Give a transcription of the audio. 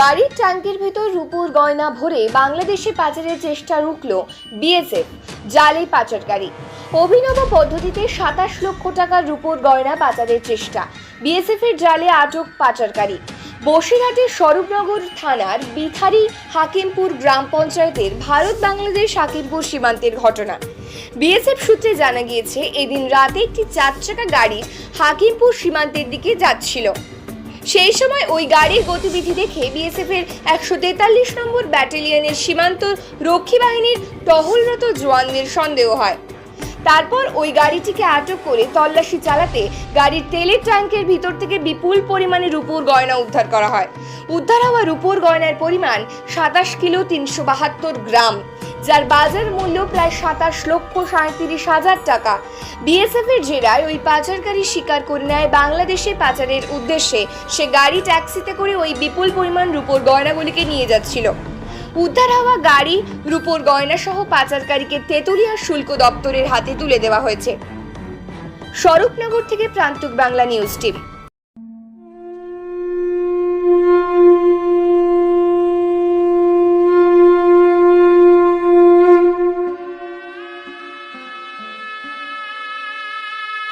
গাড়ির ট্যাঙ্কের ভেতর রূপোর গয়না ভরে বাংলাদেশে পাচারের চেষ্টা রুখল বিএসএফ, জালে পাচারকারী। অভিনব পদ্ধতিতে সাতাশ লক্ষ টাকার রূপোর গয়না পাচারের চেষ্টা। বিএসএফ এর জালে আটক পাচারকারী। বসিরহাটের স্বরূপনগর থানার বিথারি হাকিমপুর গ্রাম পঞ্চায়েতের ভারত বাংলাদেশ হাকিমপুর সীমান্তের ঘটনা। বিএসএফ সূত্রে জানা গিয়েছে, এদিন রাতে একটি চার চাকা গাড়ি হাকিমপুর সীমান্তের দিকে যাচ্ছিল। সেই সময় ওই গাড়ির গতিবিধি দেখে বিএসএফ এর একশো তেতাল্লিশ নম্বর ব্যাটালিয়নের সীমান্ত রক্ষী বাহিনীর টহলরত জওয়ানদের সন্দেহ হয়। তারপর ওই গাড়িটিকে আটক করে তল্লাশি চালাতে গাড়ির তেলের ট্যাঙ্কের ভিতর থেকে বিপুল পরিমাণে রূপোর গয়না উদ্ধার করা হয়। উদ্ধার হওয়া রূপোর গয়নার পরিমাণ সাতাশ কিলো তিনশো বাহাত্তর গ্রাম। যার বাজার মূল্য প্রায় সাতাশ লক্ষ সাঁত্রিশ হাজার টাকা। বিএসএফ এর জেরায় ওই পাচারকারী স্বীকার করে নেয় বাংলাদেশে পাচারের উদ্দেশ্যে। সে গাড়ি ট্যাক্সিতে করে ওই বিপুল পরিমাণ রূপোর গয়নাগুলিকে নিয়ে যাচ্ছিল। উদ্ধার হওয়া গাড়ি, রূপোর গয়না সহ পাচারকারীকে তেতুলিয়া শুল্ক দপ্তরের হাতে তুলে দেওয়া হয়েছে। স্বরূপনগর থেকে প্রান্তিক বাংলা নিউজ টিম